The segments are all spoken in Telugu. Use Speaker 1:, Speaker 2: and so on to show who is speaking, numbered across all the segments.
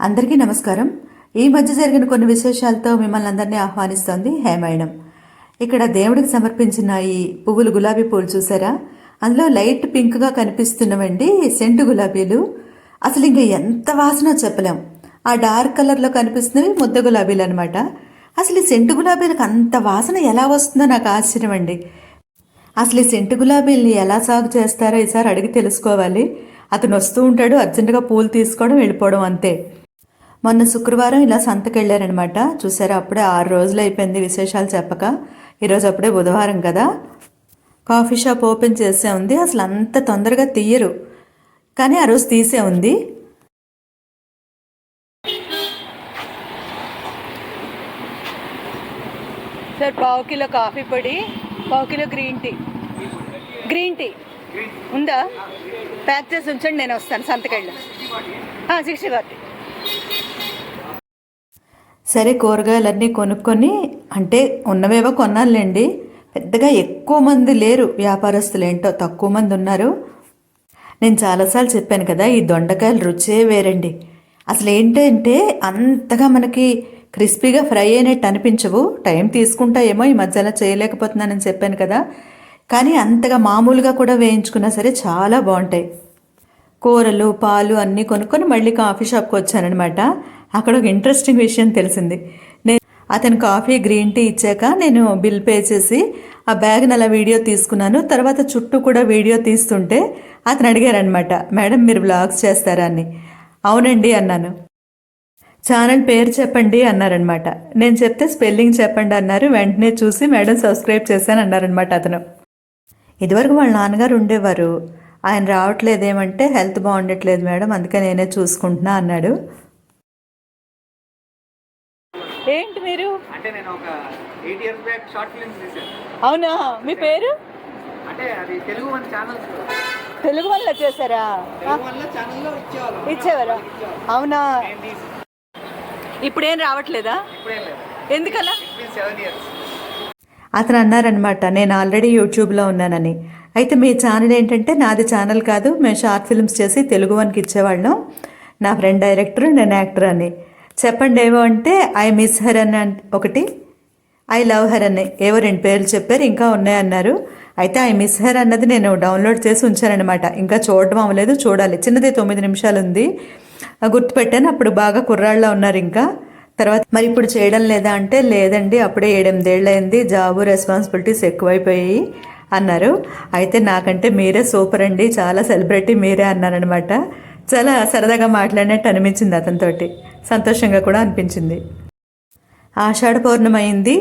Speaker 1: అందరికీ నమస్కారం. ఈ మధ్య జరిగిన కొన్ని విశేషాలతో మిమ్మల్ని అందరినీ ఆహ్వానిస్తోంది హేమాయణం. ఇక్కడ దేవుడికి సమర్పించిన ఈ పువ్వులు గులాబీ పూలు చూసారా? అందులో లైట్ పింక్గా కనిపిస్తున్నవండి సెంటు గులాబీలు. అసలు ఇంకా ఎంత వాసనో చెప్పలేం. ఆ డార్క్ కలర్లో కనిపిస్తున్నవి ముద్ద గులాబీలు అనమాట అసలు ఈ సెంటు గులాబీలకు అంత వాసన ఎలా వస్తుందో నాకు ఆశ్చర్యం అండి. అసలు ఈ సెంటు గులాబీల్ని ఎలా సాగు చేస్తారో ఈసారి అడిగి తెలుసుకోవాలి. అతను వస్తూ ఉంటాడు అర్జెంటుగా పూలు తీసుకోవడం వెళ్ళిపోవడం అంతే. మొన్న శుక్రవారం ఇలా సంతకెళ్ళారనమాట. చూసారా అప్పుడే ఆరు రోజులు అయిపోయింది విశేషాలు చెప్పక. ఈరోజు అప్పుడే బుధవారం కదా. కాఫీ షాప్ ఓపెన్ చేసే ఉంది అసలు అంత తొందరగా తీయరు. కానీ ఆ రోజు తీసే ఉంది.
Speaker 2: సార్ పావు కిలో కాఫీ పొడి పావు kilo green tea. Green tea. ఉందా? ప్యాక్ చేసి ఉంచండి నేను వస్తాను సంతకెళ్ళి. Sixty forty.
Speaker 1: సరే కూరగాయలన్నీ కొనుక్కొని అంటే ఉన్నవేవో కొనాలండి పెద్దగా ఎక్కువ మంది లేరు వ్యాపారస్తులు ఏంటో తక్కువ మంది ఉన్నారు. నేను చాలాసార్లు చెప్పాను కదా ఈ దొండకాయలు రుచే వేరండి. అసలు ఏంటంటే అంతగా మనకి క్రిస్పీగా ఫ్రై అయినట్టు అనిపించవు. టైం తీసుకుంటాయేమో ఈ మధ్యలో చేయలేకపోతున్నానని చెప్పాను కదా. కానీ అంతగా మామూలుగా కూడా వేయించుకున్నా సరే చాలా బాగుంటాయి. కూరలు పాలు అన్నీ కొనుక్కొని మళ్ళీ కాఫీ షాప్కి వచ్చాననమాట అక్కడ ఒక ఇంట్రెస్టింగ్ విషయం తెలిసింది. నేను అతను కాఫీ గ్రీన్ టీ ఇచ్చాక నేను బిల్ పే చేసి ఆ బ్యాగ్ని అలా వీడియో తీసుకున్నాను. తర్వాత చుట్టూ కూడా వీడియో తీస్తుంటే అతను అడిగారనమాట మేడం మీరు బ్లాగ్స్ చేస్తారా? అని. అవునండి అన్నాను. ఛానల్ పేరు చెప్పండి అన్నారనమాట నేను చెప్తే స్పెల్లింగ్ చెప్పండి అన్నారు. వెంటనే చూసి మేడం సబ్స్క్రైబ్ చేశాను అన్నారనమాట అతను. ఇదివరకు వాళ్ళ నాన్నగారు ఉండేవారు. ఆయన రావట్లేదేమంటే హెల్త్ బాగుండట్లేదు మేడం అందుకే నేనే చూసుకుంటున్నా అన్నాడు
Speaker 2: ఏంటి మీరు
Speaker 3: అంటే నేను ఒక eight years back short films తీసాను
Speaker 2: అవునా? మీ పేరు?
Speaker 3: అంటే అది తెలుగు వన్ ఛానల్స్
Speaker 2: తెలుగు వల్ల చేశారా?
Speaker 3: తెలుగు వల్ల ఛానల్లో ఇచ్చేవాళ్ళు.
Speaker 2: ఇచ్చేవారా? అవునా?
Speaker 3: నేను తీసి
Speaker 2: ఇప్పుడేం రావట్లేదా?
Speaker 3: ఇప్పుడేం లేదు.
Speaker 2: ఎందుకలా?
Speaker 3: ఇట్స్ సెవెన్ ఇయర్స్
Speaker 1: అతను అన్నారనమాట నేను ఆల్రెడీ యూట్యూబ్లో ఉన్నానని. అయితే మీ ఛానల్ ఏంటంటే నాది ఛానల్ కాదు. మేము షార్ట్ ఫిల్మ్స్ చేసి తెలుగు వన్కి ఇచ్చేవాళ్ళం. నా ఫ్రెండ్ డైరెక్టర్ నేను యాక్టర్ అని. చెప్పండి ఏవో అంటే ఐ మిస్ హర్ అని అన్- ఒకటి ఐ లవ్ హర్ అని ఏవో రెండు పేర్లు చెప్పారు ఇంకా ఉన్నాయన్నారు. అయితే ఐ మిస్ హర్ అన్నది నేను డౌన్లోడ్ చేసి ఉంచానన్నమాట. ఇంకా చూడడం అవ్వలేదు చూడాలి. చిన్నది తొమ్మిది నిమిషాలు ఉంది. గుర్తుపెట్టాను అప్పుడు బాగా కుర్రాళ్ళలో ఉన్నారు ఇంకా. తర్వాత మరి ఇప్పుడు చేయడం లేదా? అంటే లేదండి అప్పుడే ఏడెనిమిదేళ్ళు అయింది జాబు రెస్పాన్సిబిలిటీస్ ఎక్కువైపోయాయి అన్నారు. అయితే నాకంటే మీరే సూపర్ అండి చాలా సెలబ్రిటీ మీరే అన్నారనమాట చాలా సరదాగా మాట్లాడినట్టు అనిపించింది అతనితోటి. సంతోషంగా కూడా అనిపించింది. ఆషాఢ పౌర్ణమి అయింది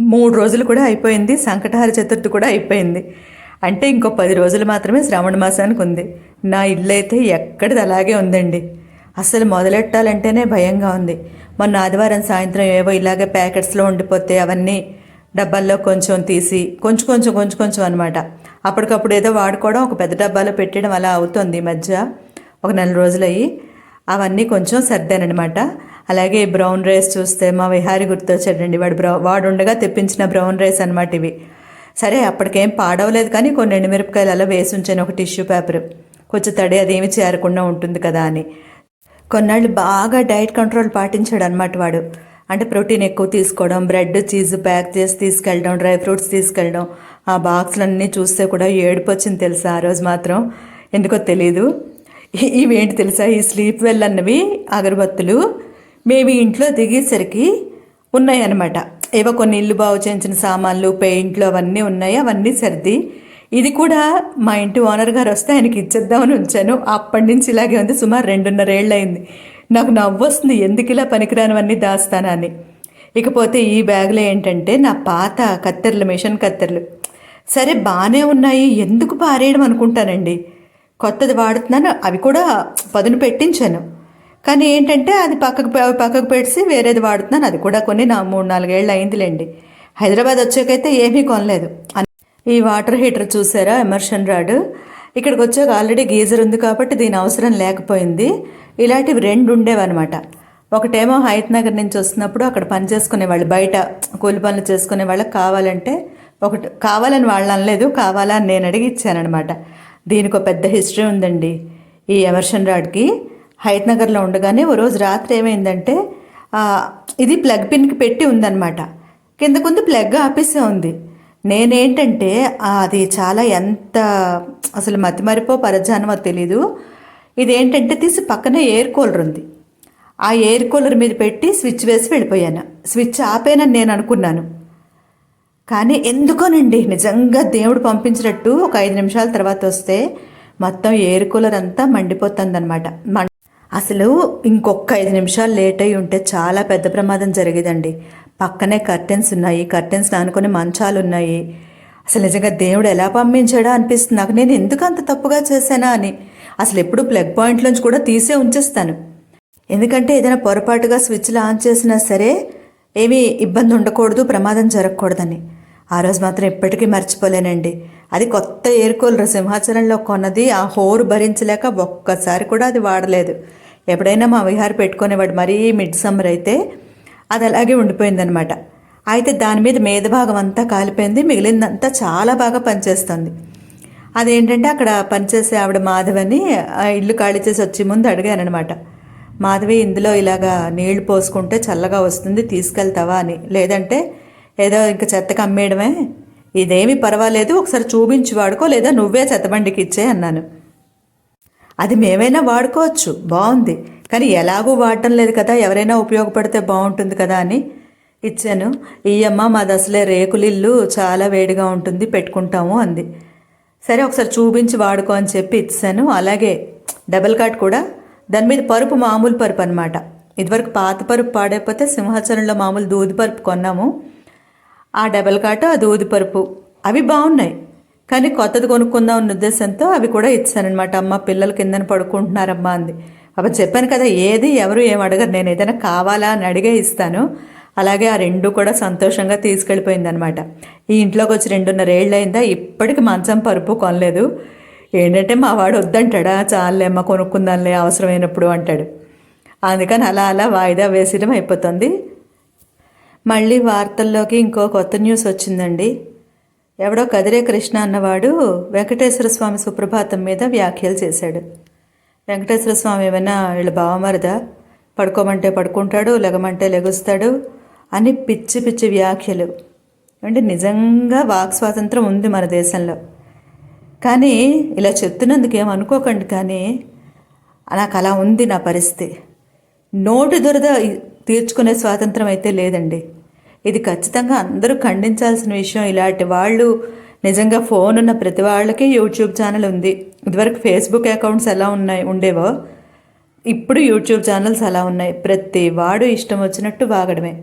Speaker 1: మూడు రోజులు కూడా అయిపోయింది సంకటహార చతుర్థి కూడా అయిపోయింది. అంటే ఇంకో పది రోజులు మాత్రమే శ్రావణ మాసానికి ఉంది. నా ఇల్లు అయితే ఎక్కడిది అలాగే ఉందండి. అసలు మొదలెట్టాలంటేనే భయంగా ఉంది. మొన్న ఆదివారం సాయంత్రం ఏవో ఇలాగే ప్యాకెట్స్లో ఉండిపోతే అవన్నీ డబ్బాల్లో కొంచెం తీసి కొంచెం కొంచెం కొంచెం కొంచెం అనమాట అప్పటికప్పుడు ఏదో వాడుకోవడం ఒక పెద్ద డబ్బాలో పెట్టడం అలా అవుతుంది ఈ మధ్య. ఒక నెల రోజులయ్యి. అవన్నీ కొంచెం సర్దానమాట అలాగే ఈ బ్రౌన్ రైస్ చూస్తే మా విహారి గుర్తొచ్చాడండి. వాడు బ్రౌ వాడు ఉండగా తెప్పించిన బ్రౌన్ రైస్ అనమాట ఇవి. సరే అప్పటికేం పాడవలేదు కానీ కొన్ని ఎండుమిరపకాయలు అలా వేసి ఉంచాను ఒక టిష్యూ పేపర్. కొంచెం తడి అదేమి చేరకుండా ఉంటుంది కదా అని. కొన్నాళ్ళు బాగా డైట్ కంట్రోల్ పాటించాడు అనమాట వాడు. అంటే ప్రోటీన్ ఎక్కువ తీసుకోవడం బ్రెడ్ చీజ్ ప్యాక్ చేసి తీసుకెళ్ళడం డ్రై ఫ్రూట్స్ తీసుకెళ్ళడం ఆ బాక్స్లన్నీ చూస్తే కూడా ఏడుపు వచ్చింది తెలుసా? ఆ రోజు మాత్రం. ఎందుకో తెలీదు. ఇవేంటి తెలుసా? ఈ స్లీప్ వెల్ అన్నవి అగరబత్తులు మేము ఇంట్లో దిగేసరికి ఉన్నాయి అనమాట ఏవో కొన్ని ఇల్లు బాగు చేయించిన సామాన్లు పెయింట్లు అవన్నీ ఉన్నాయి అవన్నీ సర్ది. ఇది కూడా మా ఇంటి ఓనర్ గారు వస్తే ఆయనకి ఇచ్చేద్దామని ఉంచాను. అప్పటి నుంచి ఇలాగే ఉంది. సుమారు రెండున్నర ఏళ్ళు అయింది నాకు నవ్వు వస్తుంది. ఎందుకు ఇలా పనికిరానివన్నీ దాస్తానని ఇకపోతే ఈ బ్యాగ్లో ఏంటంటే నా పాత కత్తెరలు మిషన్ కత్తెరలు. సరే బాగానే ఉన్నాయి. ఎందుకు పారేయడం అనుకుంటానండి? కొత్తది వాడుతున్నాను అవి కూడా పదును పెట్టించాను. కానీ ఏంటంటే అది పక్కకు పె- పక్కకు పెట్టి వేరేది వాడుతున్నాను అది కూడా కొన్ని నా మూడు నాలుగేళ్ళు అయిందిలేండి. హైదరాబాద్ వచ్చాకైతే ఏమీ కొనలేదు. ఈ వాటర్ హీటర్ చూసారా? Immersion rod. ఇక్కడికి వచ్చాక ఆల్రెడీ గీజర్ ఉంది కాబట్టి దీని అవసరం లేకపోయింది. ఇలాంటివి రెండు ఉండేవన్నమాట. ఒకటేమో హైత్ నగర్ నుంచి వస్తున్నప్పుడు అక్కడ పని చేసుకునే వాళ్ళు బయట కూలి పనులు చేసుకునే వాళ్ళకి కావాలంటే ఒకటి కావాలని వాళ్ళు అనలేదు కావాలా అని నేను అడిగి ఇచ్చానమాట దీనికి పెద్ద హిస్టరీ ఉందండి. ఈ ఎమర్షన్ రాడ్కి హైత్ నగర్లో ఉండగానే ఓ రోజు రాత్రి ఏమైందంటే ఇది ప్లగ్ పిన్కి పెట్టి ఉందన్నమాట. కిందకుంది ప్లగ్ ఆపేసే ఉంది. నేనేంటంటే అది చాలా ఎంత అసలు మతిమరిపో పరధ్యానమో తెలీదు. ఇదేంటంటే తీసి పక్కనే ఎయిర్ కూలర్ ఉంది. ఆ ఎయిర్ కూలర్ మీద పెట్టి స్విచ్ వేసి వెళ్ళిపోయాను. స్విచ్ ఆపేనని నేను అనుకున్నాను. కానీ ఎందుకోనండి? నిజంగా దేవుడు పంపించినట్టు ఒక ఐదు నిమిషాల తర్వాత వస్తే మొత్తం ఎయిర్ కూలర్ అంతా మండిపోతుందన్నమాట. మం అసలు ఇంకొక ఐదు నిమిషాలు లేట్ అయి ఉంటే చాలా పెద్ద ప్రమాదం జరిగేదండి. పక్కనే కర్టెన్స్ ఉన్నాయి. కర్టెన్స్ నానుకొని మంచాలు ఉన్నాయి. అసలు నిజంగా దేవుడు ఎలా పంపించాడా అనిపిస్తుంది. నాకు నేను ఎందుకు అంత తప్పుగా చేశానా అని. అసలు ఎప్పుడు ప్లగ్ పాయింట్లోంచి కూడా తీసే ఉంచేస్తాను. ఎందుకంటే ఏదైనా పొరపాటుగా స్విచ్లు ఆన్ చేసినా సరే ఏమీ ఇబ్బంది ఉండకూడదు ప్రమాదం జరగకూడదని. ఆ రోజు మాత్రం ఎప్పటికీ మర్చిపోలేనండి. అది కొత్త ఎయిర్ కూలర్ సింహాచలంలో కొన్నది ఆ హోరు భరించలేక ఒక్కసారి కూడా అది వాడలేదు. ఎప్పుడైనా మా విహార్ పెట్టుకునేవాడు మరీ మిడ్ సమ్మర్ అయితే అది అలాగే ఉండిపోయిందనమాట అయితే దాని మీద మీద భాగం అంతా కాలిపోయింది మిగిలిందంతా చాలా బాగా పనిచేస్తుంది. అదేంటంటే అక్కడ పనిచేసే ఆవిడ మాధవని ఆ ఇల్లు ఖాళీ చేసి వచ్చే ముందు అడిగానమాట మాధవి ఇందులో ఇలాగా నీళ్ళు పోసుకుంటే చల్లగా వస్తుంది తీసుకెళ్తావా? అని. లేదంటే ఏదో ఇంకా చెత్తకు అమ్మేయడమే? ఇదేమీ పర్వాలేదు ఒకసారి చూపించి వాడుకో లేదా నువ్వే చెత్తబండికి ఇచ్చే అన్నాను. అది మేమైనా వాడుకోవచ్చు బాగుంది. కానీ ఎలాగూ వాడటం లేదు కదా ఎవరైనా ఉపయోగపడితే బాగుంటుంది కదా అని ఇచ్చాను. ఈయమ్మ మాది అసలే రేకులిల్లు చాలా వేడిగా ఉంటుంది పెట్టుకుంటాము అంది. సరే ఒకసారి చూపించి వాడుకో అని చెప్పి ఇచ్చాను. అలాగే డబల్ కాట్ కూడా. దాని మీద పరుపు మామూలు పరుపు అనమాట ఇదివరకు పాత పరుపు పాడైపోతే సింహాచలంలో మామూలు దూది పరుపు కొన్నాము. ఆ డబల్ కాట అది దూది పరుపు. అవి బాగున్నాయి కానీ కొత్తది కొనుక్కుందాం అన్న ఉద్దేశంతో అవి కూడా ఇచ్చానమాట అమ్మ పిల్లలు కిందన పడుకుంటున్నారమ్మా అంది. అప్పుడు చెప్పాను కదా ఏది ఎవరు ఏం అడగరు. నేను ఏదైనా కావాలా అని అడిగే ఇస్తాను. అలాగే ఆ రెండు కూడా సంతోషంగా తీసుకెళ్ళిపోయిందనమాట ఈ ఇంట్లోకి వచ్చి రెండున్నరేళ్ళు అయిందా ఇప్పటికి మంచం పరుపు కొనలేదు. ఏంటంటే మా వాడు వద్దంటాడా? చాలే అమ్మ కొనుక్కుందాంలే అవసరమైనప్పుడు అంటాడు. అందుకని అలా అలా వాయిదా వేసిడం అయిపోతుంది. మళ్ళీ వార్తల్లోకి ఇంకో కొత్త న్యూస్ వచ్చిందండి. ఎవడో కదిరే కృష్ణ అన్నవాడు వెంకటేశ్వర స్వామి సుప్రభాతం మీద వ్యాఖ్యలు చేశాడు. వెంకటేశ్వర స్వామి ఏమైనా వీళ్ళ బావమరదా? పడుకోమంటే పడుకుంటాడు లెగమంటే లెగుస్తాడు అని పిచ్చి పిచ్చి వ్యాఖ్యలు. అంటే నిజంగా వాక్ స్వాతంత్రం ఉంది మన దేశంలో. కానీ ఇలా చెప్తున్నందుకు ఏమనుకోకండి కానీ నాకు అలా ఉంది నా పరిస్థితి. నోటి దురద తీర్చుకునే స్వాతంత్రం అయితే లేదండి. ఇది ఖచ్చితంగా అందరూ ఖండించాల్సిన విషయం. ఇలాంటి వాళ్ళు నిజంగా ఫోన్ ఉన్న ప్రతి వాళ్ళకి యూట్యూబ్ ఛానల్ ఉంది. ఇదివరకు ఫేస్బుక్ అకౌంట్స్ ఎలా ఉన్నాయి ఉండేవో ఇప్పుడు యూట్యూబ్ ఛానల్స్ అలా ఉన్నాయి. ప్రతి వాడు ఇష్టం వచ్చినట్టు వాగడమే.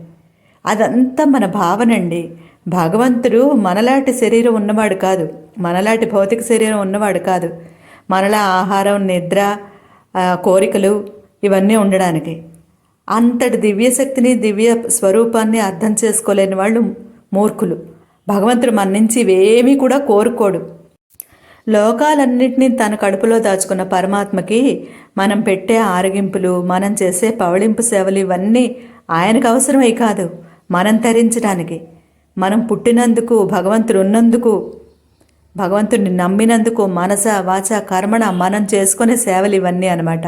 Speaker 1: అదంతా మన భావనండి భగవంతుడు మనలాంటి శరీరం ఉన్నవాడు కాదు. మనలాంటి భౌతిక శరీరం ఉన్నవాడు కాదు. మనలా ఆహారం నిద్ర కోరికలు ఇవన్నీ ఉండడానికి. అంతటి దివ్యశక్తిని దివ్య స్వరూపాన్ని అర్థం చేసుకోలేని వాళ్ళు మూర్ఖులు. భగవంతుడు మన నుంచి ఇవేమీ కూడా కోరుకోడు. లోకాలన్నింటినీ తన కడుపులో దాచుకున్న పరమాత్మకి మనం పెట్టే ఆరగింపులు మనం చేసే పవళింపు సేవలు ఇవన్నీ ఆయనకు అవసరమై కాదు మనం తరించడానికి. మనం పుట్టినందుకు భగవంతుడు ఉన్నందుకు భగవంతుడిని నమ్మినందుకు మనస వాచ కర్మణ మనం చేసుకునే సేవలు ఇవన్నీ అనమాట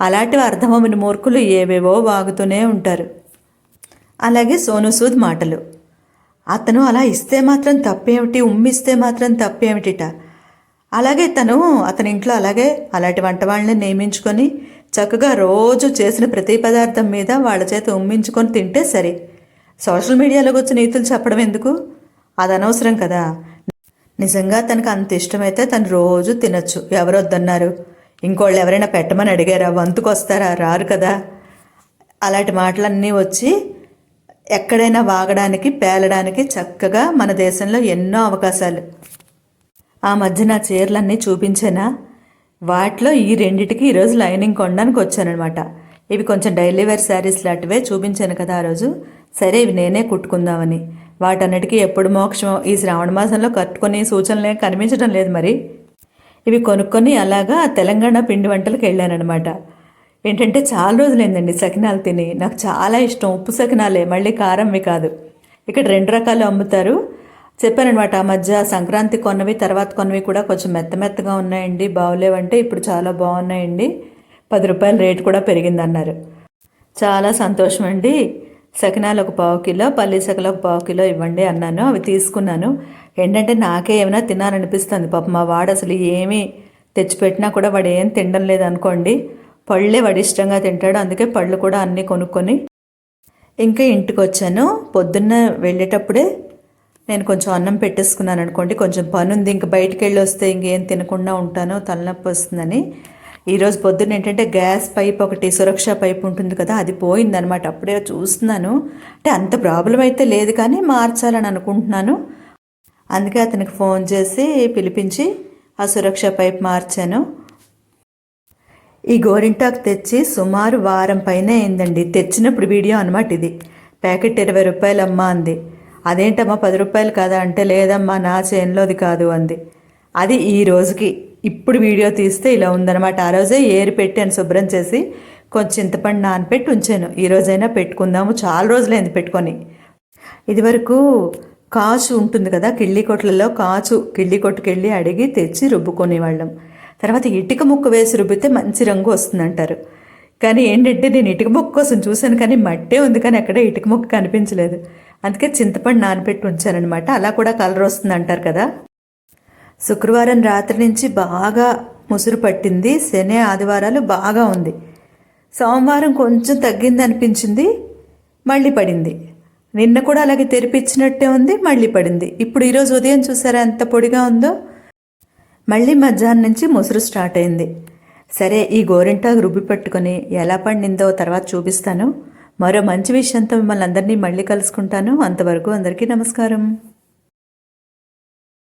Speaker 1: అలాంటివి అర్థమవుని మూర్ఖులు ఏవేవో వాగుతూనే ఉంటారు. అలాగే సోనుసూద్ మాటలు. అతను అలా ఇస్తే మాత్రం తప్పేమిటి? ఉమ్మిస్తే మాత్రం తప్పేమిటిట? అలాగే తను అతని ఇంట్లో అలాగే అలాంటి వంట వాళ్ళని నియమించుకొని చక్కగా రోజు చేసిన ప్రతి పదార్థం మీద వాళ్ళ చేత ఉమ్మించుకొని తింటే సరే. సోషల్ మీడియాలోకి వచ్చి నీతులు చెప్పడం ఎందుకు? అది అనవసరం కదా. నిజంగా తనకు అంత ఇష్టమైతే తను రోజు తినచ్చు. ఎవరొద్దన్నారు? వద్దన్నారు ఇంకోళ్ళు ఎవరైనా పెట్టమని అడిగారా? వంతుకొస్తారా? రారు కదా. అలాంటి మాటలన్నీ వచ్చి ఎక్కడైనా వాగడానికి పేలడానికి చక్కగా మన దేశంలో ఎన్నో అవకాశాలు. ఆ మధ్య నా చీరలన్నీ చూపించానా? వాటిలో ఈ రెండిటికి ఈరోజు లైనింగ్ కొనడానికి వచ్చానమాట ఇవి కొంచెం డైలీ వేర్ శారీస్ లాంటివే చూపించాను కదా ఆ రోజు. సరే ఇవి నేనే కుట్టుకుందామని. వాటన్నిటికీ ఎప్పుడు మోక్షం ఈ శ్రావణ మాసంలో కట్టుకునే సూచనలే కనిపించడం లేదు మరి. ఇవి కొనుక్కొని అలాగా తెలంగాణ పిండి వంటలకు వెళ్ళానమాట ఏంటంటే చాలా రోజులైందండి సకినాలు తిని. నాకు చాలా ఇష్టం ఉప్పు సకినాలే మళ్ళీ కారంవి కాదు. ఇక్కడ రెండు రకాలు అమ్ముతారు. చెప్పానమాట ఆ మధ్య సంక్రాంతి కొన్నవి తర్వాత కొన్నవి కూడా కొంచెం మెత్త మెత్తగా ఉన్నాయండి బాగోలేవంటే ఇప్పుడు చాలా బాగున్నాయండి. పది రూపాయల రేటు కూడా పెరిగిందన్నారు. చాలా సంతోషం అండి సకినాలు ఒక పావు కిలో పల్లి సకలు ఒక పావు కిలో ఇవ్వండి అన్నాను. అవి తీసుకున్నాను. ఏంటంటే నాకే ఏమైనా తినాలనిపిస్తుంది. పాప మా వాడు అసలు ఏమీ తెచ్చిపెట్టినా కూడా వాడు ఏం తినడం లేదనుకోండి పళ్ళే వాడు ఇష్టంగా తింటాడు. అందుకే పళ్ళు కూడా అన్నీ కొనుక్కొని ఇంకా ఇంటికి వచ్చాను. పొద్దున్న వెళ్ళేటప్పుడే నేను కొంచెం అన్నం పెట్టేసుకున్నాను అనుకోండి. కొంచెం పని ఉంది ఇంక బయటికి వెళ్ళి వస్తే ఇంకేం తినకుండా ఉంటాను తలనొప్పి వస్తుందని. ఈరోజు పొద్దున్న ఏంటంటే గ్యాస్ పైప్ ఒకటి సురక్ష పైప్ ఉంటుంది కదా అది పోయిందనమాట. అప్పుడే చూస్తున్నాను. అంటే అంత ప్రాబ్లం అయితే లేదు కానీ మార్చాలని అనుకుంటున్నాను. అందుకే అతనికి ఫోన్ చేసి పిలిపించి ఆ సురక్ష పైప్ మార్చాను. ఈ గోరింటాకు తెచ్చి సుమారు వారం పైన అయిందండి. తెచ్చినప్పుడు వీడియో అనమాట ఇది. ప్యాకెట్ ఇరవై రూపాయలు అమ్మా అంది. అదేంటమ్మా పది రూపాయలు కదా అంటే లేదమ్మా నా చేనులోది కాదు అంది. అది ఈ రోజుకి. ఇప్పుడు వీడియో తీస్తే ఇలా ఉందన్నమాట. ఆ రోజే ఏరి పెట్టాను శుభ్రం చేసి కొంచెం చింతపండు నానపెట్టి ఉంచాను. ఈ రోజైనా పెట్టుకుందాము. చాలా రోజులైంది పెట్టుకొని. ఇదివరకు కాచు ఉంటుంది కదా కిళ్ళి కొట్లలో కాచు కిళ్ళి కొట్టుకెళ్ళి అడిగి తెచ్చి రుబ్బుకునేవాళ్ళం. తర్వాత ఇటుక ముక్క వేసి రుబ్బితే మంచి రంగు వస్తుందంటారు. కానీ ఏంటంటే నేను ఇటుక ముక్క కోసం చూశాను కానీ మట్టే ఉంది కానీ ఎక్కడ ఇటుక ముక్క కనిపించలేదు. అందుకే చింతపండు నానపెట్టి ఉంచానమాట అలా కూడా కలర్ వస్తుంది అంటారు కదా. శుక్రవారం రాత్రి నుంచి బాగా ముసురు పట్టింది. శని ఆదివారాలు బాగా ఉంది. సోమవారం కొంచెం తగ్గింది అనిపించింది. మళ్ళీ పడింది. నిన్న కూడా అలాగే తెరిపించినట్టే ఉంది. మళ్ళీ పడింది. ఇప్పుడు ఈరోజు ఉదయం చూసారా ఎంత పొడిగా ఉందో? మళ్ళీ మధ్యాహ్నం నుంచి ముసురు స్టార్ట్ అయింది. సరే ఈ గోరింటాకు రుబ్బి పట్టుకొని ఎలా పండిందో తర్వాత చూపిస్తాను. మరో మంచి విషయంతో మిమ్మల్ని అందరినీ మళ్ళీ కలుసుకుంటాను. అంతవరకు అందరికీ నమస్కారం.